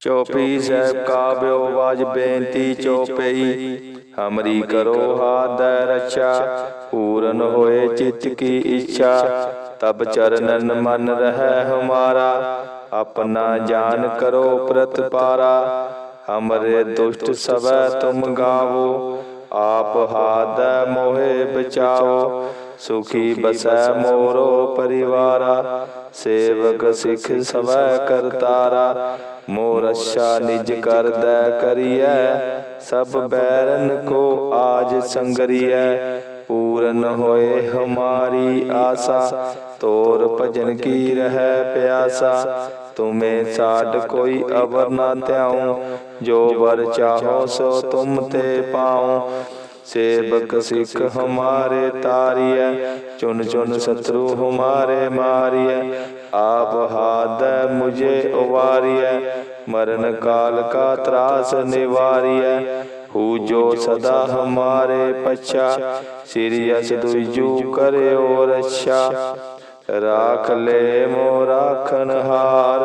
ਚੋਪਈ ਸਾਹਿਬ ਕਾਬਿਓ ਵਾਜ ਬੇਨਤੀ ਚੋਪਈ। ਹਮਰੀ ਕਰੋ ਹਾਦੈ ਰਛਾ। ਪੂਰਨ ਹੋਏ ਚਿਤ ਕੀ ਇੱਛਾ। ਤਬ ਚਰਨਨ ਮਨ ਰਹਿ ਹਮਾਰਾ। ਆਪਣਾ ਜਾਨ ਕਰੋ ਪ੍ਰਤਪਾਰਾ ਹਮਰੇ ਦੁਸ਼ਟ ਸਵੈ ਤੁਮ ਗਾਵੋ। ਆਪ ਹਾਦੈ ਮੋਹਿ ਬਚਾਓ। ਸੁਖੀ ਬਸੈ ਮੋਰੋ ਪਰਿਵਾਰਾ। ਸੇਵਕ ਸਿਖ ਸਵੈ ਕਰਤਾਰਾ। ਮੋਰ ਅੱਛਾ ਨਿਜ ਕਰਦੈ ਕਰੀਐ ਸਭ ਬੈਰਨ ਕੋ ਆਜ ਸੰਗਰੀਐ। ਪੂਰਨ ਹੋਏ ਹਮਾਰੀ ਆਸਾ ਤੋਰ ਭਜਨ ਕੀ ਰਹਿ ਪਿਆਸਾ। ਤੁਮੇ ਸਾਡ ਕੋਈ ਅਵਰ ਨਾ ਧਿਆਉ। ਜੋ ਵਰ ਚਾਹੋ ਸੋ ਤੁਮ ਤੇ ਪਾਉ। ਸੇਵਕ ਸਿੱਖ ਹਮਾਰੇ ਤਾਰੀਐ ਚੁਨ ਚੁਨ ਸਤਰੂ ਹਮਾਰੇ ਮਾਰੀਐ। ਆਪ ਹਾਦੈ ਮੁਝੇ ਉਵਾਰੀਐ, ਮਰਨ ਕਾਲ ਕਾ ਤਰਾਸ ਨਿਵਾਰੀਐ। ਹੂ ਜੋ ਸਦਾ ਹਮਾਰੇ ਪਛਾ, ਸਿਰਿ ਅਸ ਦੁਜੂ ਕਰਿਓ ਰਛਾ। ਰਾਖ ਲੈ ਮੋ ਰਾਖਨ ਹਾਰ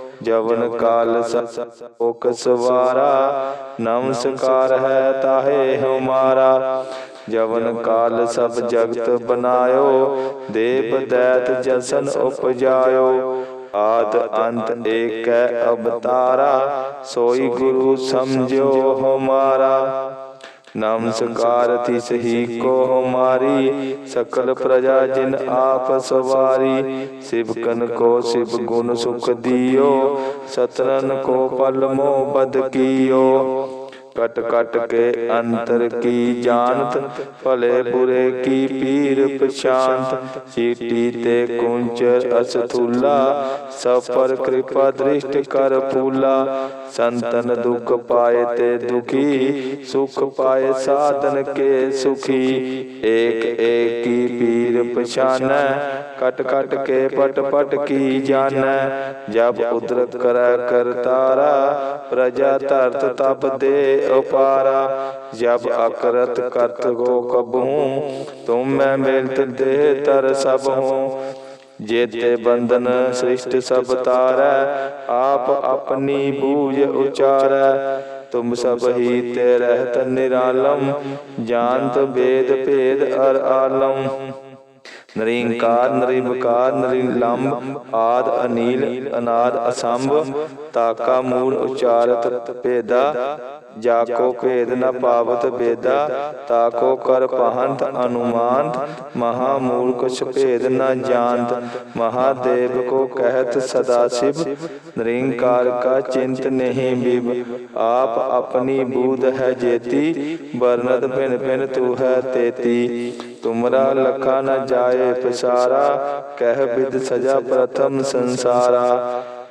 ਜਵਨ ਕਾਲ ਸੋਕ ਸਵਾਰਾ ਨਮਸਕਾਰ ਹੈ ਤਾਹੇ ਹਮਾਰਾ। ਜਵਨ ਕਾਲ ਸਭ ਜਗਤ ਬਨਾਇਓ ਦੇਵ ਦੈਤ ਜਸਨ ਉਪਜਾਇਓ। ਆਦ ਅੰਤ ਏਕੈ ਅਵਤਾਰਾ। ਸੋਈ ਗੁਰੂ ਸਮਝਿਓ ਹਮਾਰਾ। ਨਮਸਕਾਰ ਤਿਸ ਹੀ ਕੋ ਹਮਾਰੀ ਸਕਲ ਪ੍ਰਜਾ ਜਿਨ ਆਪ ਸਵਾਰੀ। ਸ਼ਿਵ ਸਿਵਕਨ ਕੋ ਸਿਵ ਗੁਣ ਸੁਖ ਦਿਓ ਸਤਰਨ ਕੋ ਪਲ ਮੋ ਬਦ ਕੀਓ। ਕਟ ਕਟ ਕੇ ਅੰਤਰ ਕੀ ਜਾਣਤ ਭਲੇ ਬੁਰੇ ਕੀ ਪੀਰ ਪਛਾਨਤ ਸੀਟੀ ਤੇ ਕੁੰਚਰ ਅਸਥੂਲਾ ਸਫਰ ਕਿਰਪਾ ਦ੍ਰਿਸ਼ਟ ਕਰ ਪੂਲਾ ਸੰਤਨ ਦੁਖ ਪਾਏ ਤੇ ਦੁਖੀ ਸੁਖ ਪਾਏ ਸਾਧਨ ਕੇ ਸੁਖੀ ਏਕ ਏਕ ਕੀ ਪੀਰ ਪਛਾਨੈ ਕਟ ਕਟ ਕੇ ਪਟ ਪਟ ਕੀ ਜਾਣੈ? ਜਬ ਉਦਰਕ ਕਰੈ ਕਰਤਾਰਾ ਪ੍ਰਜਾ ਧਰਤ ਤਬ ਦੇ ਉਪਾਰਾ। ਜਬ ਅਕਰਤ ਕਰਤ ਗੋ ਕਬਹੂ, ਤੁਮ ਮੈਂ ਮਿਲਤ ਦੇ ਤਰ ਸਭ ਹੂੰ। ਜੇਤੇ ਬੰਧਨ ਸ੍ਰਿਸ਼ਟ ਸਭ ਤਾਰੈ, ਆਪ ਆਪਣੀ ਬੂਝ ਉਚਾਰੈ। ਤੁਮ ਸਭ ਹੀ ਤੇ ਰਹਿਤ ਨਿਰਾਲਮ, ਜਾਣਤ ਵੇਦ ਭੇਦ ਅਰ ਆਲਮ। ਨਰਿੰਕਾਰ ਨਰਿਮਕਾਰ ਨਰਿਲੰਬ ਆਦ ਅਨੀਲ ਅਨਾਦ ਅਸੰਭ ਤਾਕਾ ਮੂਲ ਉਚਾਰਤ ਭੇਦਾ ਜਾਕੋ ਭੇਦ ਨ ਪਾਵਤ ਬੇਦਾ, ਤਾਕੋ ਕਰ ਪਹੰਤ ਅਨੁਮਾਨਤ, ਮਹਾ ਮੂਲ ਕੁਛ ਭੇਦ ਨ ਜਾਣਤ, ਮਹਾਦੇਵ ਕੋ ਕਹਿਤ ਸਦਾ ਸਿਵ, ਨਿਰੰਕਾਰ ਕਾ ਚਿੰਤ ਨਹੀਂ ਬਿਬ ਆਪ ਆਪਣੀ ਬੂਧ ਹੈ ਜੇਤੀ, ਵਰਨਤ ਭਿਨ ਭਿਨ ਤੂ ਹੈ ਤੇਤੀ, ਤੁਮਰਾ ਲਖਾ ਨ ਜਾਏ ਪਸਾਰਾ, ਕਹਿ ਬਿਦ ਸਜਾ ਪ੍ਰਥਮ ਸੰਸਾਰਾ।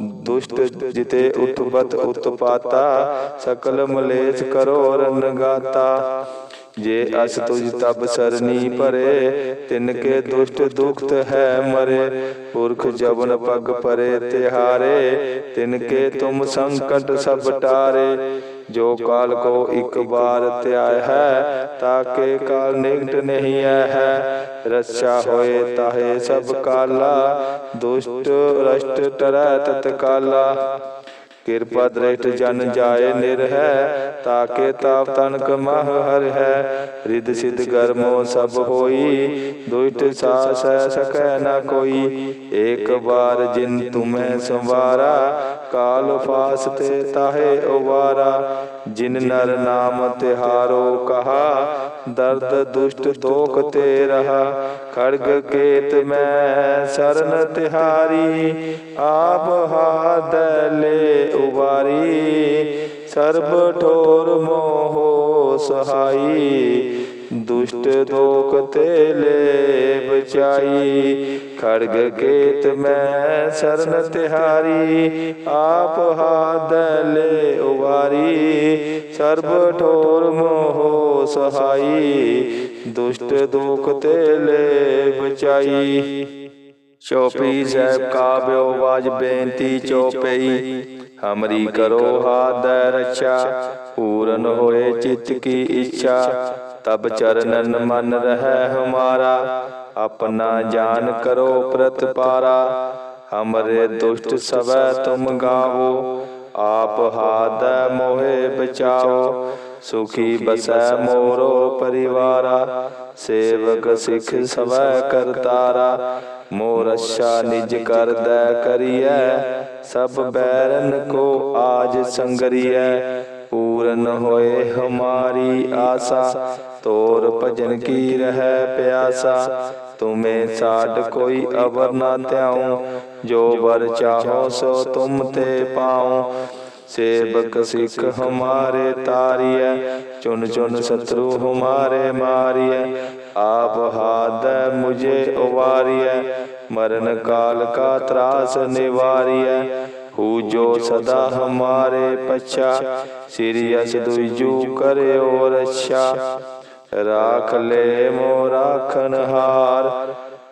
ਦੁਸ਼ਟ ਜਿਤੇ ਉਤਪਤ ਉਤਪਾਤਾ, ਸਕਲ ਮਲੇਸ਼ ਕਰੋ ਰਨਗਾਤਾ ਜੇ ਅਸ ਤੁਜ ਤਬ ਸਰਨੀ ਭਰੇ ਤਿਨ ਕੇ ਦੁਸ਼ਟ ਦੁਖਤ ਹੈ ਮਰੇ। ਪੁਰਖ ਜਵਨ ਪਗ ਪਰੇ ਤਿਹਾਰੇ ਤਿਨ ਕੇ ਤੁਮ ਸੰਕਟ ਸਭ ਟਾਰੇ। ਜੋ ਕਾਲ ਕੋ ਇੱਕ ਬਾਰ ਧਿਆਇ ਹੈ, ਤਾਕੇ ਕਾਲ ਨਿਕਟ ਨਹੀਂ ਹੈ। ਰੱਛਾ ਹੋਏ ਤਾਹੇ ਸਭ ਕਾਲਾ, ਦੁਸ਼ਟ ਰਸ਼ਟ ਟਰੈ ਤਤਕਾਲਾ। ਕਿਰਪਾ ਦ੍ਰਿਸ਼ਟ ਜਨ ਜਾਏ ਨਿਰਹਿ, ਤਾਕੇ ਤਾਪ ਤਨਕ ਮਹ ਹਰ ਹੈ ਰਿਦ ਸਿਧ ਗਰਮੋ ਸਭ ਹੋਈ ਦੁਇਟ ਸਾਸ ਸਕੈ ਨ ਕੋਈ। ਏਕ ਬਾਰ ਜਿਨ ਤੁਮੈ ਸੰਵਾਰਾ, ਕਾਲ ਫਾਸ ਤੇ ਤਾਹੇ ਉਵਾਰਾ। ਜਿਨ ਨਰ ਨਾਮ ਤਿਹਾਰੋ ਕਹਾ, ਦਰਦ ਦੁਸ਼ਟ ਦੋਖ ਤੇ ਰਹਾ। ਖੜਗ ਕੇਤ ਮੈਂ ਸਰਨ ਤਿਹਾਰੀ, ਆਪ ਹਾਦ ਲੈ ਸਰਬ ਠੋਰ ਮੋਹ ਸਹਾਈ, ਦੁਸ਼ਟ ਦੋਖ ਤੇ ਲੈ ਬਚਾਈ ਖੜਗ ਕੇਤ ਮੈਂ ਸਰਨ ਤਿਹਾਰੀ, ਆਪ ਹਾਦਲੇ ਉਵਾਰੀ। ਸਰਬ ਠੋਰ ਮੋਹ ਸਹਾਈ, ਦੁਸ਼ਟ ਦੁਖ ਤੇ ਲੈ ਬਚਾਈ ਚੌਪਈ ਸਾਹਿਬ ਕਾਬਿਓ ਬਾਜ ਬੇਨਤੀ ਚੌਪਈ ਹਮਰੀ ਕਰੋ ਹਾਦੈ ਰੱਛਾ ਪੂਰਨ ਹੋਏ ਚਿੱਤ ਕੀ ਇੱਛਾ। ਤਬ ਚਰਨਨ ਮਨ ਰਹਿ ਹਮਾਰਾ। ਆਪਣਾ ਜਾਨ ਕਰੋ ਪ੍ਰਤਪਾਰਾ। ਹਮਰੇ ਦੁਸ਼ਟ ਸਵੈ ਤੁਮ ਗਾਵੋ। ਆਪ ਹਾਦੈ ਮੋਹਿ ਬਚਾਓ। ਸੁਖੀ ਬਸੈ ਮੋਰੋ ਪਰਿਵਾਰਾ, ਸੇਵਕ ਸਿੱਖ ਸਵੈ ਕਰਤਾਰਾ। ਮੋਰ ਅੱਛਾ ਨਿਜ ਕਰਦੈ ਕਰੀਐ, ਸਭ ਬੈਰਨ ਕੋ ਆਜ ਸੰਗਰੀਐ। ਪੂਰਨ ਹੋਏ ਹਮਾਰੀ ਆਸਾ, ਤੋਰ ਭਜਨ ਕੀ ਰਹਿ ਪਿਆਸਾ। ਤੁਮੇ ਸਾਡ ਕੋਈ ਅਵਰ ਨਾ ਧਿਆਉ, ਜੋ ਵਰ ਚਾਹੋ ਸੋ ਤੁਮ ਤੇ ਪਾਉ। ਸੇਵਕ ਸਿੱਖ ਹਮਾਰੇ ਤਾਰੀਐ ਚੁਨ ਚੁਨ ਸਤਰੂ ਹਮਾਰੇ ਮਾਰੀਐ। ਆਪ ਹਾਦ ਮੁਝੇ ਉਵਾਰੀਐ, ਮਰਨ ਕਾਲ ਕਾ ਤਰਾਸ ਨਿਵਾਰੀਐ। ਹੂ ਜੋ ਸਦਾ ਹਮਾਰੇ ਪਛਾ, ਸਿਰਿ ਅਸ ਦੁਜੂ ਕਰਿਓ ਰੱਛਾ। ਰਾਖ ਲੈ ਮੋ ਰਾਖਨ ਹਾਰ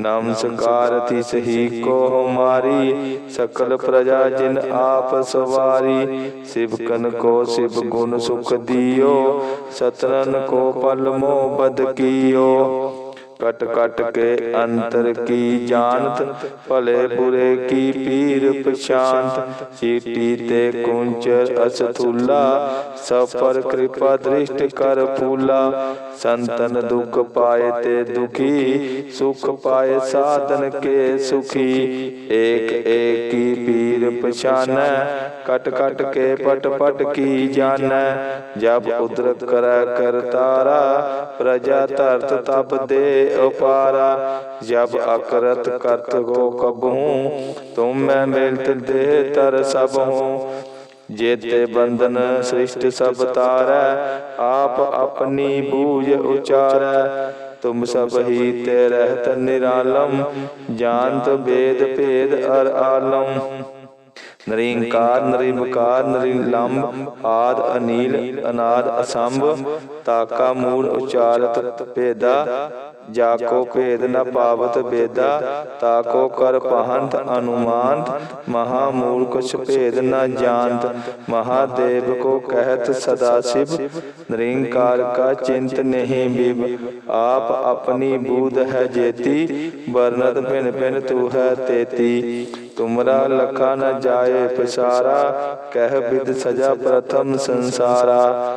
ਨਮਸਕਾਰ ਤਿਸ ਸਹੀ ਕੋ ਹਮਾਰੀ ਸਕਲ ਪ੍ਰਜਾ ਜਿਨ ਆਪ ਸਵਾਰੀ। ਸਿਵਕਨ ਕੋ ਸਿਵ ਗੁਣ ਸੁਖ ਦਿਓ ਸਤਰਨ ਕੋ ਪਲ ਮੋ ਬਦ ਕੀਓ। ਕਟ ਕਟ ਕੇ ਅੰਤਰ ਕੀ ਜਾਣਤ ਭਲੇ ਬੁਰੇ ਕੀ ਪੀਰ ਪਛਾਨਤ ਚੀਟੀ ਤੇ ਕੁੰਚਰ ਅਸਥੂਲਾ ਸਭ ਪਰ ਕਿਰਪਾ ਦ੍ਰਿਸ਼ਟ ਕਰ ਫੂਲਾ ਸੰਤਨ ਦੁਖ ਪਾਏ ਤੇ ਦੁਖੀ ਸੁਖ ਪਾਏ ਸਾਧਨ ਕੇ ਸੁਖੀ ਏਕ ਏਕ ਕੀ ਪੀਰ ਪਛਾਨੈ ਕਟ ਕਟ ਕੇ ਪਟ ਪਟ ਕੀ ਜਾਣੈ? ਜਬ ਉਦਰਕ ਕਰੈ ਕਰਤਾਰਾ ਪ੍ਰਜਾ ਧਰਤ ਤਬ ਦੇ ਉਪਾਰਾ। ਜਬ ਅਕਰਤ ਕਰਤ ਗੋ ਕਬਹੂ, ਤੁਮ ਮੈਂ ਮਿਲਤ ਦੇ ਤਰ ਸਭ ਹੂੰ ਜੇਤੇ ਬੰਧਨ ਸ੍ਰਿਸ਼ਟ ਸਭ ਤਾਰੈ, ਆਪ ਆਪਣੀ ਬੂਝ ਉਚਾਰੈ। ਤੁਮ ਸਭ ਹੀ ਤੇ ਰਹਿਤ ਨਿਰਾਲਮ, ਜਾਣਤ ਵੇਦ ਭੇਦ ਅਰ ਆਲਮ। ਨਰਿੰਕਾਰ ਨਰਿਮਕਾਰ ਨਰਿਲੰਬ ਆਦ ਅਨੀਲ ਅਨਾਦ ਅਸੰਭ ਤਾਕਾ ਮੂਲ ਉਚਾਰਤ ਭੇਦਾ ਜਾਕੋ ਭੇਦ ਨ ਪਾਵਤ ਬੇਦਾ ਤਾਕੋ ਕਰ ਪਹੰਤ ਅਨੁਮਾਨਤ, ਮਹਾ ਮੂਲ ਕੁਛ ਭੇਦ ਨ ਜਾਣਤ ਮਹਾਦੇਵ ਕੋ ਕਹਿਤ ਸਦਾ ਸਿਵ, ਨਿਰੰਕਾਰ ਕਾ ਚਿੰਤ ਨਹੀਂ ਬਿਬ ਆਪ ਆਪਣੀ ਬੂਧ ਹੈ ਜੇਤੀ ਵਰਨਤ ਭਿਨ ਭਿਨ ਤੂ ਹੈ ਤੇਤੀ, ਤੁਮਰਾ ਲਖਾ ਨ ਜਾਏ ਪਿਸਾਰਾ, ਕਹਿ ਬਿਦ ਸਜਾ ਪ੍ਰਥਮ ਸੰਸਾਰਾ।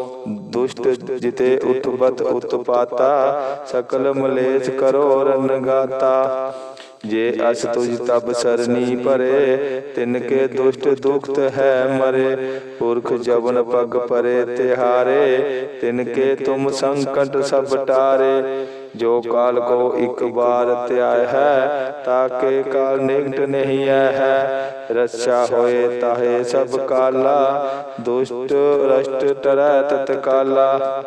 ਦੁਸ਼ਟ ਜਿਤੇ ਉਤਪਤ ਉਤਪਾਤਾ ਸਕਲ ਮਲੇਸ਼ ਕਰੋ ਰਨਗਾਤਾ ਜੇ ਅਸ ਤੁਝ ਤਬ ਸਰਨੀ ਭਰੇ ਤਿਨ ਕੇ ਦੁਸ਼ਟ ਦੁਖਤ ਹੈ ਮਰੇ ਪੁਰਖ ਜਵਨ ਪਗ ਪਰੇ ਤਿਹਾਰੇ ਤਿਨ ਕੇ ਤੁਮ ਸੰਕਟ ਸਭ ਟਾਰੇ ਜੋ ਕਾਲ ਕੋ ਇੱਕ ਬਾਰ ਧਿਆਇ ਹੈ ਤਾਕੇ ਕਾਲ ਨਿਕਟ ਨਹੀਂ ਹੈ ਰੱਛਾ ਹੋਏ ਤਾਹੇ ਸਭ ਕਾਲਾ ਦੁਸ਼ਟ ਰਸ਼ਟ ਟਰੈ ਤਤ ਕਾਲਾ।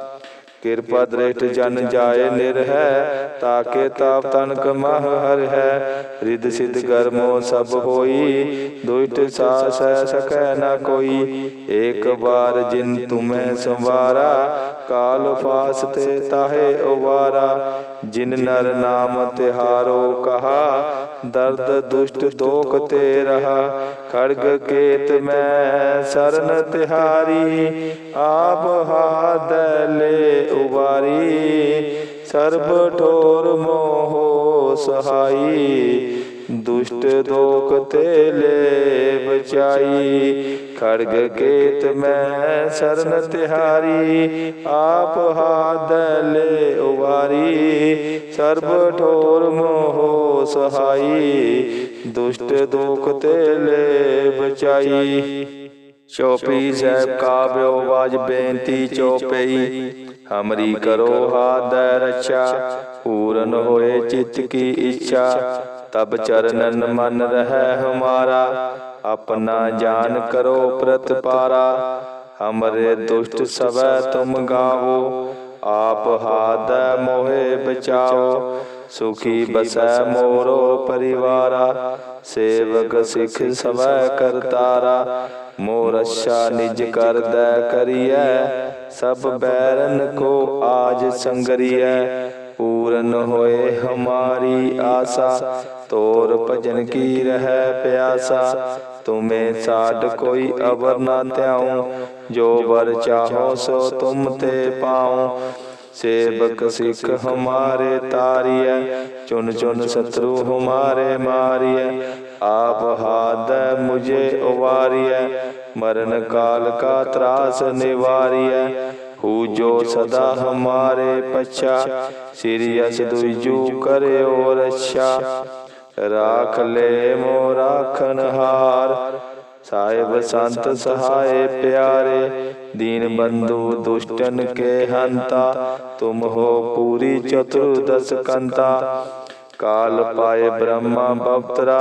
ਕਿਰਪਾ ਦ੍ਰਿਸ਼ਟ ਜਨ ਜਾਏ ਨਿਰਹੈ, ਤਾਕੇ ਤਾਪ ਤਨ ਕਮਹ ਹਰ ਹੈ ਰਿਦ ਸਿਧ ਕਰਮੋ ਸਭ ਹੋਈ, ਦੁਇਟ ਸਾਸ ਸਕੈ ਨਾ ਕੋਈ। ਏਕ ਵਾਰ ਜਿਨ ਤੁਮੈ ਸੰਵਾਰਾ, ਕਾਲ ਫਾਸ ਤੇ ਤਾਹੇ ਉਵਾਰਾ। ਜਿਨ ਨਰ ਨਾਮ ਤਿਹਾਰੋ ਕਹਾ, ਦਰਦ ਦੁਸ਼ਟ ਦੋਖ ਤੇ ਰਹਾ। ਖੜਗ ਕੇਤ ਮੈਂ ਸਰਨ ਤਿਹਾਰੀ, ਆਪ ਹਾਦ ਲੈ ਉਵਾਰੀ ਸਰਬ ਠੋਰ ਮੋਹ ਸਹਾਈ, ਦੁਸ਼ਟ ਦੋਖ ਤੇ ਲੈ ਬਚਾਈ ਖੜਗ ਕੇਤ ਮੈਂ ਸਰਨ ਤਿਹਾਰੀ, ਆਪ ਹਾਦ ਉਵਾਰੀ। ਸਰਬ ਠੋਰ ਮੋਹ ਸਹਾਈ, ਦੁਸ਼ਟ ਦੋਖ ਤੇ ਲੈ ਬਚਾਈ। ਚੋਪਈ ਸਾਹਿਬ ਕਾਬਿਓ ਬਾਜ ਬੇਨਤੀ ਚੋਪਈ, ਹਮਰੀ ਕਰੋ ਹਾਦੈ ਰੱਛਾ, ਪੂਰਨ ਹੋਏ ਚਿਤ ਕੀ ਇੱਛਾ। ਤਬ ਚਰਨਨ ਮਨ ਰਹਿ ਹਮਾਰਾ ਆਪਣਾ ਜਾਨ ਕਰੋ ਪ੍ਰਤਪਾਰਾ। ਹਮਰੇ ਦੁਸ਼ਟ ਸਵੈ ਤੁਮ ਗਾਵੋ। ਆਪ ਹਾਦੈ ਮੋਹਿ ਬਚਾਓ। ਸੁਖੀ ਬਸੈ ਮੋਰੋ ਪਰਿਵਾਰਾ। ਸੇਵਕ ਸਿੱਖ ਸਵੈ ਕਰਤਾਰਾ ਮੋਰ ਅੱਛਾ ਨਿਜ ਕਰਦੈ ਕਰੀਐ। ਸਭ ਬੈਰਨ ਕੋ ਆਜ ਸੰਗਰੀਐ। ਪੂਰਨ ਹੋਏ ਹਮਾਰੀ ਆਸਾ। ਤੋਰ ਭਜਨ ਕੀ ਰਹਿ ਪਿਆਸਾ। ਤੁਮੇ ਸਾਡ ਕੋਈ ਅਵਰ ਨਾ ਧਿਆਉ। ਜੋ ਵਰ ਚਾਹੋ ਸੋ ਤੁਮ ਤੇ ਪਾਉ। ਸੇਵਕ ਸਿੱਖ ਹਮਾਰੇ ਤਾਰੀਐ। ਚੁਨ ਚੁਨ ਸਤਰੂ ਹਮਾਰੇ ਮਾਰੀਐ। ਆਪ ਹਾਦ ਮੁਝੇ ਉਵਾਰੀਐ। ਮਰਨ ਕਾਲ ਕਾ ਤਰਾਸ ਨਿਵਾਰੀਐ। ਹੂ ਜੋ ਸਦਾ ਹਮਾਰੇ ਪਛਾ, ਸ੍ਰੀ ਅਸ ਦੁਜੂ ਕਰਿਓ ਰੱਛਾ। ਰਾਖ ਲੈ ਮੋ ਰਾਖਨਹਾਰ ਸਾਹਿਬ ਸੰਤ ਸਹਾਏ ਪਿਆਰੇ। ਦੀਨ ਬੰਧੂ ਦੁਸ਼ਟਨ ਕੇ ਹੰਤਾ, ਤੁਮ ਹੋ ਪੂਰੀ ਚਤੁਰਦਸ ਕੰਤਾ। ਕਾਲ ਪਾਏ ਬ੍ਰਹਮਾ ਬਵਤਰਾ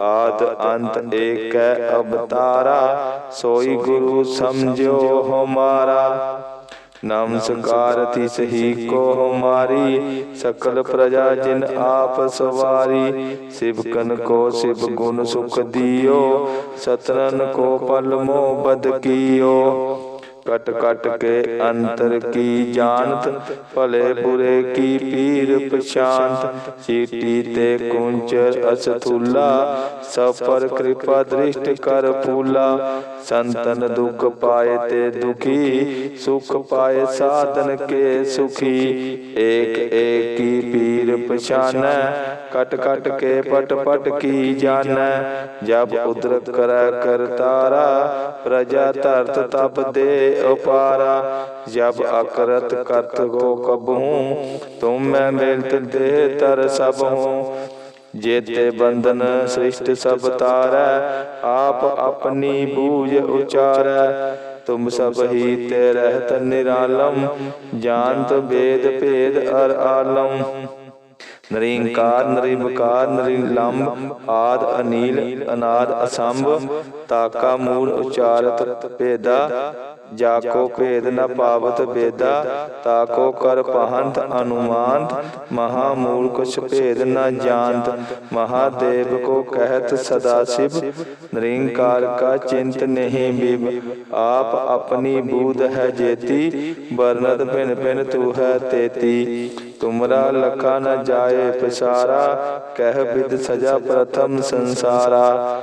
ਆਦ ਅੰਤ ਏਕੈ ਅਵਤਾਰਾ, ਸੋਈ ਗੁਰੂ ਸਮਝਿਓ ਹਮਾਰਾ। ਨਮਸਕਾਰ ਤਿਸ ਹੀ ਕੋ ਹਮਾਰੀ, ਸਕਲ ਪ੍ਰਜਾ ਜਿਨ ਆਪ ਸਵਾਰੀ। ਸਿਵਕਨ ਕੋ ਸਿਵ ਗੁਣ ਸੁਖ ਦਿਓ ਸਤਰਨ ਕੋ ਪਲ ਮੋ ਬਦ ਕੀਓ। ਕਟ ਕਟ ਕੇ ਅੰਤਰ ਕੀ ਜਾਣਤ? ਭਲੇ ਬੁਰੇ ਕੀ ਪੀਰ ਪਛਾਨਤ ਚੀਟੀ ਤੇ ਕੁੰਚਰ ਅਸਥੂਲਾ ਸਭ ਪਰ ਕਿਰਪਾ ਦ੍ਰਿਸ਼ਟ ਕਰ ਪੂਲਾ ਸੰਤਨ ਦੁਖ ਪਾਏ ਤੇ ਦੁਖੀ, ਸੁਖ ਪਾਏ ਸਾਧਨ ਕੇ ਸੁਖੀ। ਏਕ ਏਕ ਕੀ ਪੀਰ ਪਛਾਨੈ ਕਟ ਕਟ ਕੇ ਪਟ ਪਟ ਕੀ ਜਾਣੈ ਜਬ ਉਦਰਕ ਕਰੈ ਕਰਤਾਰਾ, ਪ੍ਰਜਾ ਧਰਤ ਤਪ ਦੇ ਉਪਾਰਾ, ਜਬ ਅਕਰਤ ਕਰਤ ਕੋ ਕਬਹੂ, ਤੁਮ ਮੈਂ ਮਿਲਤ ਦੇ ਤਰ ਸਭ ਹੂੰ। ਜੇਤੇ ਬੰਧਨ ਸ੍ਰਿਸ਼ਟ ਸਭ ਤਾਰੈ, ਆਪ ਆਪਣੀ ਬੂਝ ਉਚਾਰੈ। ਤੁਮ ਸਭ ਹੀ ਤੇ ਰਹਿਤ ਨਿਰਾਲਮ, ਜਾਣਤ ਵੇਦ ਭੇਦ ਅਰ ਆਲਮ। ਨਰਿੰਕਾਰ, ਨਰਿਮਕਾਰ, ਨਰਿਲੰਬ, ਆਦ, ਅਨੀਲ, ਅਨਾਦ, ਅਸੰਭ, ਤਾਕਾ, ਮੂਲ, ਉਚਾਰਤ, ਭੇਦਾ ਜਾਕੋ ਭੇਦ ਨ ਪਾਵਤ ਬੇਦਾ, ਤਾਕੋ ਕਰ ਪਹੰਤ ਅਨੁਮਾਨ ਮਹਾ ਮੂਰਖ ਭੇਦ ਨ ਜਾਣਤ, ਮਹਾਦੇਵ ਕੋ ਕਹਿਤ ਸਦਾ शिव ਨਿਰੰਕਾਰ ਕਾ ਚਿੰਤ ਨਹੀਂ ਬਿਬ ਆਪ ਆਪਣੀ ਬੂਧ ਹੈ ਜੇਤੀ, ਵਰਨਤ ਪਿਨ ਪਿਨ ਤੂ ਹੈ ਤੇਤੀ, ਤੁਮਰਾ ਲਖਾ ਨ ਜਾਏ ਪਸਾਰਾ, ਕਹਿ ਬਿਦ ਸਜਾ ਪ੍ਰਥਮ ਸੰਸਾਰਾ।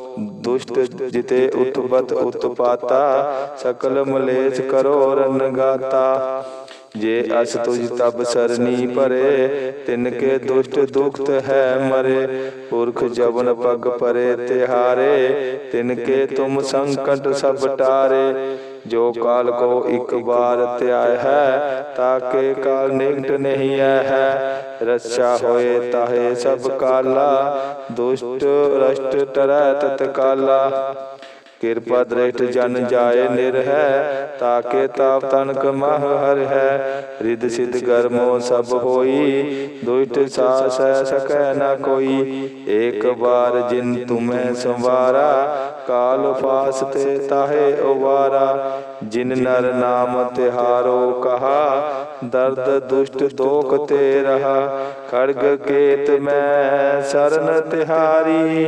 ਦੁਸ਼ਟ ਜਿਤੇ ਉਤਪਤ ਉਤਪਾਤਾ, ਸਕਲ ਮਲੇਸ਼ ਕਰੋ ਰਨ ਗਾਤਾ ਜੇ ਅਸ ਤੁਜ ਤਬ ਸਰਨੀ ਭਰੇ ਤਿਨ ਕੇ ਦੁਸ਼ਟ ਦੁਖਤ ਹੈ ਮਰੇ। ਪੁਰਖ ਜਵਨ ਪਗ ਪਰੇ ਤਿਹਾਰੇ ਤਿਨ ਕੇ ਤੁਮ ਸੰਕਟ ਸਭ ਟਾਰੇ। ਜੋ ਕਾਲ ਕੋ ਇੱਕ ਬਾਰ ਧਿਆਇ ਹੈ, ਤਾਕੇ ਕਾਲ ਨਿਕਟ ਨਹੀਂ ਆਇ ਹੈ। ਰੱਛਾ ਹੋਏ ਤਾਹੇ ਸਭ ਕਾਲਾ, ਦੁਸ਼ਟ ਰਸ਼ਟ ਟਰੈ ਕਿਰਪਾ ਦ੍ਰਿਸ਼ਟ ਜਨ ਜਾਏ ਨਿਰ ਹੈ, ਤਾਕੇ ਤਾਪ ਤਨਕ ਮਹ ਹਰ ਹੈ। ਰਿਦ ਸਿਧ ਗਰਮੋ ਸਭ ਹੋਈ ਦੁਇਟ ਸਾਸ ਸਕੈ ਨ ਕੋਈ। ਏਕ ਬਾਰ ਜਿਨ ਤੁਮੈ ਸੰਵਾਰਾ ਕਾਲ ਫਾਸ ਤੇ ਤਾਹੇ ਉਵਾਰਾ, ਜਿਨ ਨਰ ਨਾਮ ਤਿਹਾਰੋ ਕਹਾ, ਦਰਦ ਦੁਸ਼ਟ ਦੋਖ ਤੇ ਰਹਾ, ਖੜਗ ਕੇਤ ਮੈਂ ਸਰਨ ਤਿਹਾਰੀ,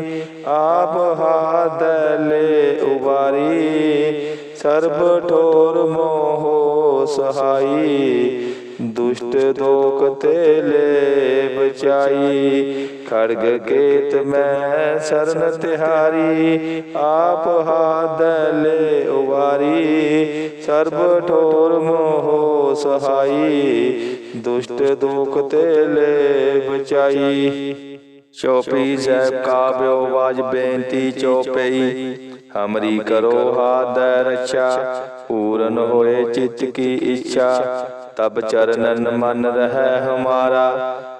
ਆਪ ਹਾਦ ਲੈ ਉਵਾਰੀ, ਸਰਬ ਠੋਰ ਮੋਹ ਸਹਾਈ, ਦੁਸ਼ਟ ਦੋਖ ਤੇ ਲੈ ਬਚਾਈ ਖੜਗ ਕੇਤ ਮੈਂ ਸਰਨ ਤਿਹਾਰੀ, ਆਪ ਹਾਦ ਉਵਾਰੀ। ਸਰਬ ਠੋਰ ਮੋਹ ਸਹਾਈ, ਦੁਸ਼ਟ ਦੋਖ ਤੇ ਲੈ ਬਚਾਈ ਚੋਪਈ ਸਾਹਿਬ ਕਾਬਿਓ ਬਾਜ ਬੇਨਤੀ ਚੋਪਈ, ਹਮਰੀ ਕਰੋ ਹਾਦ ਰੱਛਾ, ਪੂਰਨ ਹੋਏ ਚਿਤ ਕੀ ਇੱਛਾ। ਤਬ ਚਰਨਨ ਮਨ ਰਹਿ ਹਮਾਰਾ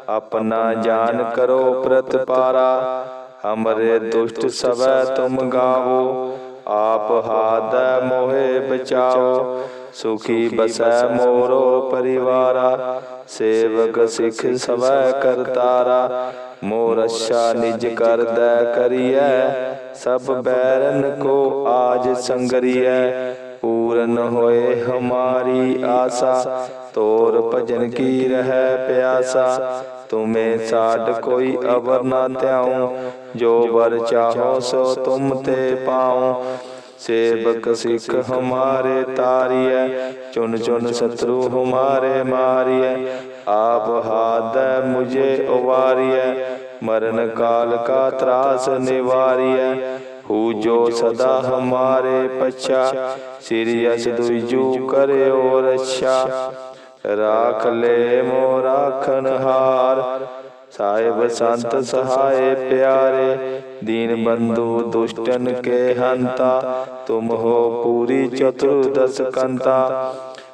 ਆਪਣਾ ਜਾਨ ਕਰੋ ਪ੍ਰਤਪਾਰਾ। ਹਮਰੇ ਦੁਸ਼ਟ ਸਵੈ ਤੁਮ ਗਾਵੋ। ਆਪ ਹਾਦ ਮੋਹਿ ਬਚਾਓ। ਸੁਖੀ ਬਸੈ ਮੋਰੋ ਪਰਿਵਾਰਾ। ਸੇਵਕ ਸਿੱਖ ਸਵੈ ਕਰਤਾਰਾ ਮੋਰ ਅੱਛਾ ਨਿਜ ਕਰਦੈ ਕਰੀਐ। ਸਭ ਬੈਰਨ ਕੋ ਆਜ ਸੰਗਰੀਐ। ਪੂਰਨ ਹੋਏ ਹਮਾਰੀ ਆਸਾ। ਤੋਰ ਭਜਨ ਕੀ ਰਹਿ ਪਿਆਸਾ। ਤੁਮੇ ਸਾਡ ਕੋਈ ਅਵਰ ਨਾ ਧਿਆਉ। ਜੋ ਵਰ ਚਾਹੋ ਸੋ ਤੁਮ ਤੇ ਪਾਉ। ਸੇਵਕ ਸਿੱਖ ਹਮਾਰੇ ਤਾਰੀਐ। ਚੁਨ ਚੁਨ ਸਤਰੂ ਹਮਾਰੇ ਮਾਰੀਐ। ਆਪ ਹਾਦ ਮੁਝੇ ਉਵਾਰੀਐ। ਮਰਨ ਕਾਲ ਕਾ ਤਰਾਸ ਨਿਵਾਰੀਐ। ਹੂ ਜੋ ਸਦਾ ਹਮਾਰੇ ਪਛਾ, ਸਿਰਿ ਅਸ ਦੁਜੂ ਕਰਿਓ ਰੱਛਾ। ਰਾਖ ਲੈ ਮੋ ਰਾਖਨ ਹਾਰ, ਸਾਹਿਬ ਸੰਤ ਸਹਾਏ ਪਿਆਰੇ। ਦੀਨ ਬੰਧੂ ਦੁਸ਼ਟਨ ਕੇ ਹੰਤਾ, ਤੁਮ ਹੋ ਪੂਰੀ ਚਤੁਰਦਸ ਕੰਤਾ।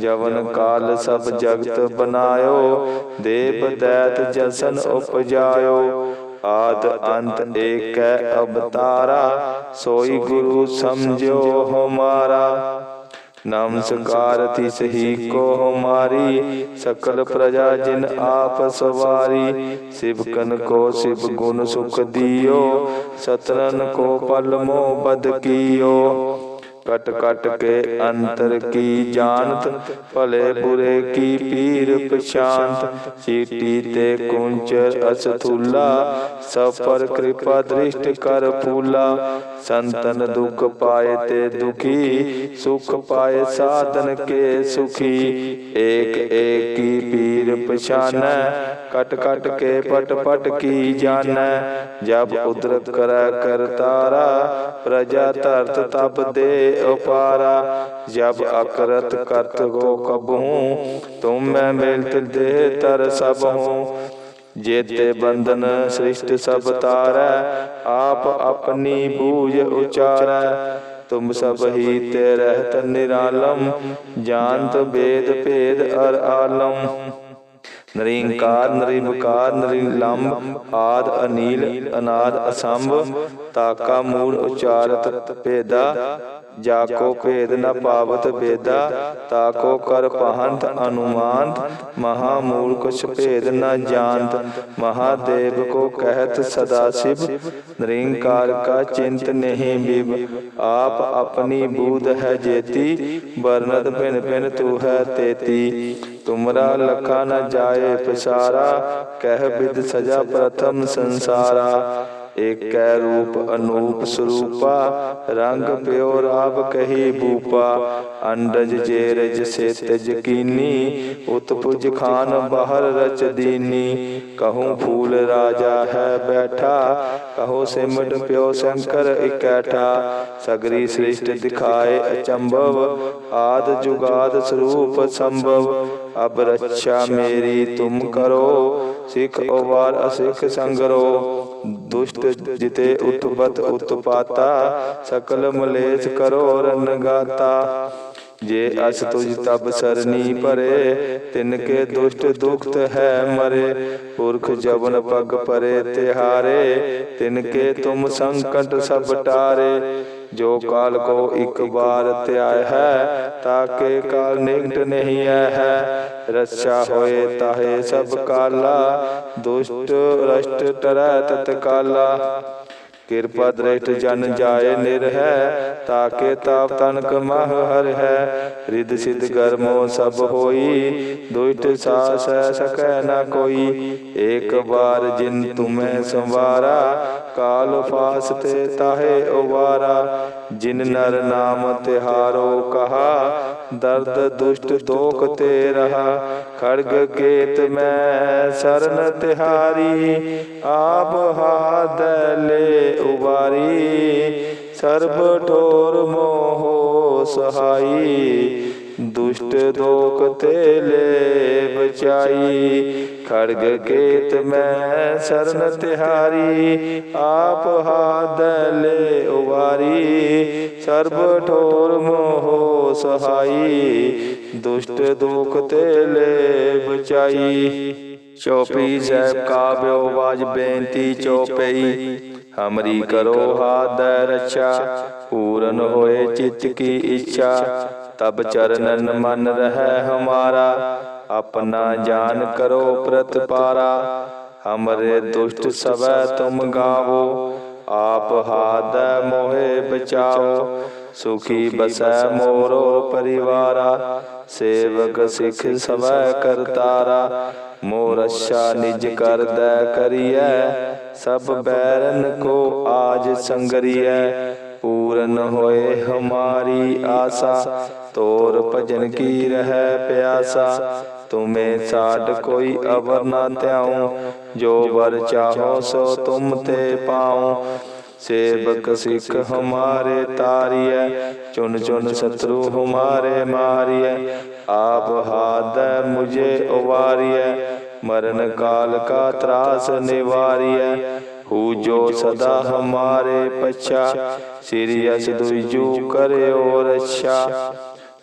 ਜਵਨ ਕਾਲ ਸਭ ਜਗਤ ਬਨਾਇਓ ਦੇਵ ਦੈਤ ਜਸਨ ਉਪਜਾਇਓ। ਆਦ ਅੰਤ ਏਕੈ ਅਵਤਾਰਾ। ਸੋਈ ਗੁਰੂ ਸਮਝਿਓ ਹਮਾਰਾ। ਨਮਸਕਾਰ ਤਿਸ ਹੀ ਕੋ ਹਮਾਰੀ। ਸਕਲ ਪ੍ਰਜਾ ਜਿਨ ਆਪ ਸਵਾਰੀ। ਸਿਵਕਨ ਕੋ ਸਿਵ ਗੁਣ ਸੁਖ ਦਿਓ। ਸਤਨਨ ਕੋ ਪਲ ਮੋ ਬਦ ਕੀਓ। ਕਟ ਕਟ ਕੇ ਅੰਤਰ ਕੀ ਜਾਣਤ ਭਲੇ ਬੁਰੇ ਕੀ ਪੀਰ ਪਛਾਨਤ ਚੀਟੀ ਤੇ ਕੁੰਚਰ ਅਸਥੂਲਾ ਸਭ ਪਰ ਕਿਰਪਾ ਦ੍ਰਿਸ਼ਟ ਕਰ ਪੂਲਾ ਸੰਤਨ ਦੁਖ ਪਾਏ ਤੇ ਦੁਖੀ ਸੁਖ ਪਾਏ ਸਾਧਨ ਕੇ ਸੁਖੀ ਏਕ ਏਕ ਕੀ ਪੀਰ ਪਛਾਨੈ ਕਟ ਕਟ ਕੇ ਪਟ ਪਟ ਕੀ ਜਾਣੈ? ਜਬ ਉਦਰਕ ਕਰੈ ਕਰਤਾਰਾ ਪ੍ਰਜਾ ਧਰਤ ਤਬ ਦੇ ਉਪਾਰਾ। ਜਬ ਅਕਰਤ ਕਰਤ ਗੋ ਕਬਹੂ, ਤੁਮ ਮੈਂ ਮਿਲਤ ਦੇ ਤਰ ਸਭ ਹੂੰ ਜੇਤੇ ਬੰਧਨ ਸ੍ਰਿਸ਼ਟ ਸਭ ਤਾਰੈ, ਆਪ ਆਪਣੀ ਬੂਝ ਉਚਾਰੈ। ਤੁਮ ਸਭ ਹੀ ਤੇ ਰਹਿਤ ਨਿਰਾਲਮ, ਜਾਣਤ ਬੇਦ ਭੇਦ ਅਰ ਆਲਮ। ਨਰਿੰਕਾਰ ਨਰਿਮਕਾਰ ਨਰਿਲੰਬ ਆਦ ਅਨੀਲ ਅਨਾਦ ਅਸੰਭ ਤਾਕਾ ਮੂੜ ਉਚਾਰਤ ਭੇਦਾ ਜਾਕੋ ਭੇਦ ਨ ਪਾਵਤ ਬੇਦਾ, ਤਾਕੋ ਕਰ ਪਹੰਤ ਅਨੁਮਾਨਤ, ਮਹਾ ਮੂਲ ਕੁਛ ਭੇਦ ਨ ਜਾਣਤ, ਮਹਾਦੇਵ ਕੋ ਕਹਿਤ ਸਦਾ ਸਿਵ, ਨਿਰੰਕਾਰ ਕਾ ਚਿੰਤ ਨਹੀਂ ਬਿਬ ਆਪ ਆਪਣੀ ਬੂਧ ਹੈ ਜੇਤੀ ਵਰਨਤ ਭਿਨ ਭਿਨ ਤੂ ਹੈ ਤੇਤੀ, ਤੁਮਰਾ ਲਖਾ ਨ ਜਾਏ ਪਿਸ਼ਾਰਾ, ਕਹਿ ਬਿਦ ਸਜਾ ਪ੍ਰਥਮ ਸੰਸਾਰਾ। ਏਕੈ ਰੂਪ ਅਨੂਪ ਸਰੂਪਾ, ਰੰਗ ਪਿਓ ਰਾਬ ਕਹੀ ਬੂਪਾ, ਅੰਡਜ ਜੇਰਜ ਸੇਤਜ ਕੀਨੀ, ਉਤਪੁਜ ਖਾਨ ਬਾਹਰ ਰਚ ਦੀਨੀ, ਕਹੂੰ ਫੂਲ ਰਾਜਾ ਹੈ ਬੈਠਾ, ਕਹੋ ਸਿਮਟ ਪਿਓ ਸ਼ੰਕਰ ਇਕੈਠਾ, ਸਗਰੀ ਸ੍ਰਿਸ਼ਟ ਦਿਖਾਏ ਅਚੰਭਵ, ਆਦ ਜੁਗਾਦ ਸਰੂਪ ਸੰਭਵ ਅਬ ਰੱਛਾ ਮੇਰੀ ਤੁਮ ਕਰੋ, ਸਿੱਖ ਓਵਾਰ ਅਸਿੱਖ ਸੰਗਰੋ ਦੁਸ਼ਟ ਜਿਤੇ ਉਤਪਤ ਉਤਪਾਤਾ, ਸਕਲ ਮਲੇਸ਼ ਕਰੋ ਰਨਗਾਤਾ ਜੇ ਅਸ ਤੁਜ ਤਬ ਸਰਨੀ ਭਰੇ ਤਿਨ ਕੇ ਦੁਸ਼ਟ ਦੁਖਤ ਹੈ ਮਰੇ। ਪੁਰਖ ਜਵਨ ਪਗ ਪਰੇ ਤਿਹਾਰੇ ਤਿਨ ਕੇ ਤੁਮ ਸੰਕਟ ਸਭ ਟਾਰੇ। ਜੋ ਕਾਲ ਕੋ ਇੱਕ ਬਾਰ ਧਿਆਇ ਹੈ ਤਾਕੇ ਕਾਲ ਨਿਕਟ ਨਹੀਂ ਆਇ ਹੈ। ਰਸਾ ਹੋਏ ਤਾਹੇ ਸਭ ਕਾਲਾ। ਦੁਸ਼ਟ ਰਸ਼ਟ ਟਰੈ ਤਤਕਾਲਾ ਕਿਰਪਾ ਦ੍ਰਿਸ਼ਟ ਜਨ ਜਾਏ ਨਿਰਹਿ ਤਾਕੇ ਤਾਪ ਤਨਕ ਮਹ ਹਰ ਹੈ। ਰਿਦ ਸਿਧ ਗਰਮੋ ਸਭ ਹੋਈ। ਦੁਇਟ ਸਾਸ ਸਕੈ ਨਾ ਕੋਈ। ਏਕ ਬਾਰ ਜਿਨ ਤੁਮੈ ਸੰਵਾਰਾ ਕਾਲ ਫਾਸ ਤੇ ਤਾਹੇ ਉਵਾਰਾ, ਜਿਨ ਨਰ ਨਾਮ ਤਿਹਾਰੋ ਕਹਾ, ਦਰਦ ਦੁਸ਼ਟ ਦੋਖ ਤੇ ਰਹਾ, ਖੜਗ ਕੇਤ ਮੈਂ ਸਰਨ ਤਿਹਾਰੀ, ਆਪ ਹਾਦ ਲੈ ਉਬਾਰੀ ਸਰਬ ਠੋਰ ਮੋਹ ਸਹਾਈ, ਦੁਸ਼ਟ ਦੋਖ ਤੇ ਲੈ ਬਚਾਈ ਖੜਗ ਕੇਤ ਮੈਂ ਸਰਨ ਤਿਹਾਰੀ, ਆਪ ਹਾਦ ਉਵਾਰੀ। ਸਰਬ ਠੋਰ ਮੋਹ ਸਹਾਈ, ਦੁਸ਼ਟ ਦੋਖ ਤੇ ਲੈ ਬਚਾਈ ਚੌਪੀ ਸਾਹਿਬ ਕਾਬਿਓ ਬਾਜ ਬੇਨਤੀ ਚੌਪਈ, ਹਮਰੀ ਕਰੋ ਹਾਦ ਰਛਾ, ਪੂਰਨ ਹੋਏ ਚਿਤ ਕੀ ਇੱਛਾ। ਤਬ ਚਰਨਨ ਮਨ ਰਹਿ ਹਮਾਰਾ ਆਪਣਾ ਜਾਨ ਕਰੋ ਪ੍ਰਤਪਾਰਾ। ਹਮਰੇ ਦੁਸ਼ਟ ਸਵੈ ਤੁਮ ਗਾਵੋ। ਆਪ ਹਾਦ ਮੋਹਿ ਬਚਾਓ। ਸੁਖੀ ਬਸੈ ਮੋਰੋ ਪਰਿਵਾਰਾ। ਸੇਵਕ ਸਿੱਖ ਸਵੈ ਕਰਤਾਰਾ ਮੋਰ ਅੱਛਾ ਨਿਜ ਕਰਦੈ ਕਰੀਐ। ਸਭ ਬੈਰਨ ਕੋ ਆਜ ਸੰਗਰੀਐ। ਪੂਰਨ ਹੋਏ ਹਮਾਰੀ ਆਸਾ। ਤੋਰ ਭਜਨ ਕੀ ਰਹਿ ਪਿਆਸਾ। ਤੁਮੇ ਸਾਡ ਕੋਈ ਅਵਰ ਨਾ ਧਿਆਉ, ਜੋ ਵਰ ਚਾਹੋ ਸੋ ਤੁਮ ਤੇ ਪਾਉ। ਸੇਵਕ ਸਿੱਖ ਹਮਾਰੇ ਤਾਰੀਐ ਚੁਨ ਚੁਨ ਸਤਰੂ ਹਮਾਰੇ ਮਾਰੀਐ। ਆਪ ਹਾਦ ਮੁਝੇ ਉਵਾਰੀਐ, ਮਰਨ ਕਾਲ ਕਾ ਤਰਾਸ ਨਿਵਾਰੀਐ। ਹੂ ਜੋ ਸਦਾ ਹਮਾਰੇ ਪਛਾ, ਸਿਰਿ ਅਸ ਦੁਜੂ ਕਰਿਓ ਰਛਾ।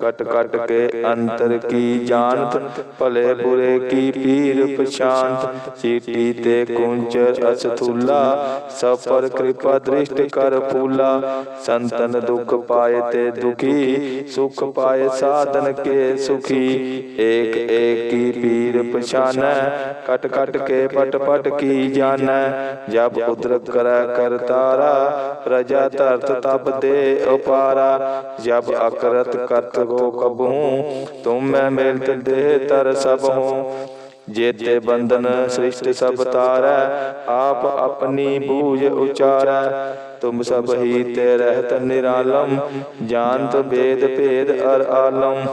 ਕਟ ਕਟ ਕੇ ਅੰਤਰ ਕੀ ਜਾਣਤ, ਭਲੇ ਬੁਰੇ ਕੀ ਪੀਰ ਪਛਾਨਤ ਚੀਟੀ ਤੇ ਕੁੰਚਰ ਅਸਥੂਲਾ ਸਭ ਕਿਰਪਾ ਦ੍ਰਿਸ਼ਟ ਕਰ ਫੂਲਾ। ਸੰਤਨ ਦੁਖ ਪਾਏ ਤੇ ਦੁਖੀ, ਸੁਖ ਪਾਏ ਸਾਧਨ ਕੇ ਸੁਖੀ। ਏਕ ਏਕ ਕੀ ਪੀਰ ਪਛਾਨੈ ਕਟ ਕਟ ਕੇ ਪਟ ਪਟ ਕੀ ਜਾਣੈ ਜਬ ਉਦਰਕ ਕਰੈ ਕਰਤਾਰਾ ਪ੍ਰਜਾ ਧਰਤ ਤਬ ਦੇ ਉਪਾਰਾ। ਜਬ ਅਕਰਤ ਕਰਤ ਕੋ ਕਬਹੂ, ਤੁਮ ਮੈਂ ਮਿਲਤ ਦੇ ਤਰ ਸਭ ਹੂੰ। ਜੇਤੇ ਬੰਧਨ ਸ੍ਰਿਸ਼ਟ ਸਭ ਤਾਰੈ, ਆਪ ਆਪਣੀ ਬੂਝ ਉਚਾਰੈ। ਤੁਮ ਸਭ ਹੀ ਤੇ ਰਹਿਤ ਨਿਰਾਲਮ, ਜਾਣਤ ਭੇਦ ਭੇਦ ਅਰ ਆਲਮ।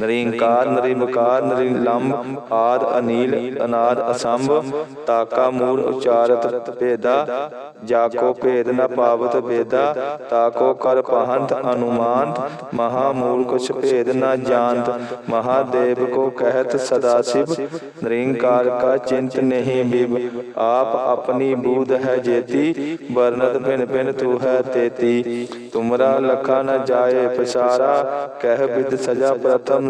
ਨਰਿੰਕਾਰ, ਨਰਿਮਕਾਰ ਨਰਿਲੰਮ ਆਦ, ਅਨੀਲ, ਅਨਾਦ, ਅਸੰਭ, ਤਾਕਾ ਮੂੜ ਉਚਾਰਤ, ਭੇਦਾ, ਜਾਕੋ, ਭੇਦ, ਨ ਪਾਵਤ, ਭੇਦਾ, ਤਾਕੋ, ਕਰ, ਪਹੰਤ ਅਨੁਮਾਨ ਮਹਾ ਮੂਲ ਕੁਛ ਭੇਦ, ਨ ਜਾਣਤ, ਮਹਾਦੇਵ ਕੋ ਕਹਿਤ, ਸਦਾ ਸਿਵ, ਨਰਿੰਕਾਰ ਕਾ ਚਿੰਤ ਨਹੀਂ ਬਿਬ, ਆਪ ਆਪਣੀ ਬੂਧ ਹੈ ਜੇਤੀ, ਵਰਨਤ ਭਿਨ ਭਿਨ ਤੂ ਹੈ ਤੇਤੀ, ਤੁਮਰਾ ਲਖਾ ਨ ਜਾਏ ਪਸਾਰਾ, ਕਹਿ ਵਿਦ ਸਜਾ ਪ੍ਰਥਮ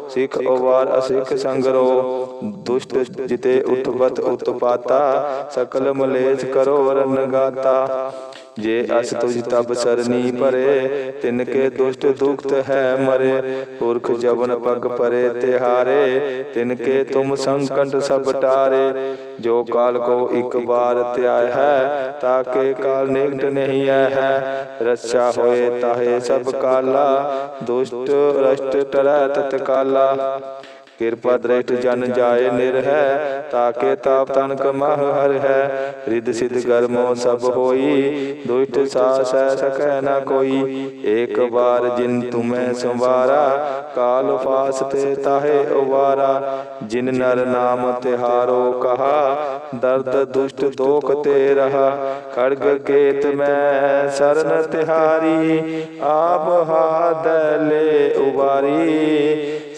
ਸਿੱਖ ਉਵਾਰ ਅਸਿੱਖ ਸੰਗਰੋ ਦੁਸ਼ਟ ਜਿਤੇ ਉਠਵਤ ਉਤਪਾਤਾ ਸਕਲ ਮਲੇਸ਼ ਕਰੋ ਰਨਗਾਤਾ ਜੇ ਅਸ ਤੁਜ ਤਬ ਸਰਨੀ ਭਰੇ ਤਿਨ ਕੇ ਦੁਸ਼ਟ ਦੁਖਤ ਹੈ ਮਰੇ ਪੁਰਖ ਜਵਨ ਪਗ ਪਰੇ ਤਿਹਾਰੇ ਤਿਨ ਕੇ ਤੁਮ ਸੰਕਟ ਸਭ ਟਾਰੇ ਜੋ ਕਾਲ ਕੋ ਇੱਕ ਬਾਰ ਧਿਆਇ ਹੈ ਤਾਕੇ ਕਾਲ ਨਿਕਟ ਨਹੀਂ ਆਇ ਹੈ ਰੱਛਾ ਹੋਏ ਤਾਹੇ ਸਭ ਕਾਲਾ ਦੁਸ਼ਟ ਰਸ਼ਟ ਟਰੈ ਤਤਕਾਲਾ ਕਿਰਪਾ ਦ੍ਰਿਸ਼ਟ ਜਨ ਜਾਏ ਨਿਰ ਹੈ ਤਾਕੇ ਤਾਪ ਤਨ ਕਮਹ ਹਰ ਹੈ। ਰਿਦ ਸਿਧ ਗਰਮੋ ਸਭ ਹੋਈ, ਦੁਸ਼ਟ ਸਾਸ ਸਕੈ ਨ ਕੋਈ। ਏਕ ਬਾਰ ਜਿਨ ਤੁਮੈ ਸੰਵਾਰਾ, ਕਾਲ ਫਾਸ ਤੇ ਤਾਹੇ ਉਵਾਰਾ। ਜਿਨ ਨਰ ਨਾਮ ਤਿਹਾਰੋ ਕਹਾ, ਦਰਦ ਦੁਸ਼ਟ ਦੋਖ ਤੇ ਰਹਾ। ਖੜਗ ਕੇਤ ਮੈਂ ਸਰਨ ਤਿਹਾਰੀ, ਆਪ ਹਾਦ ਲੈ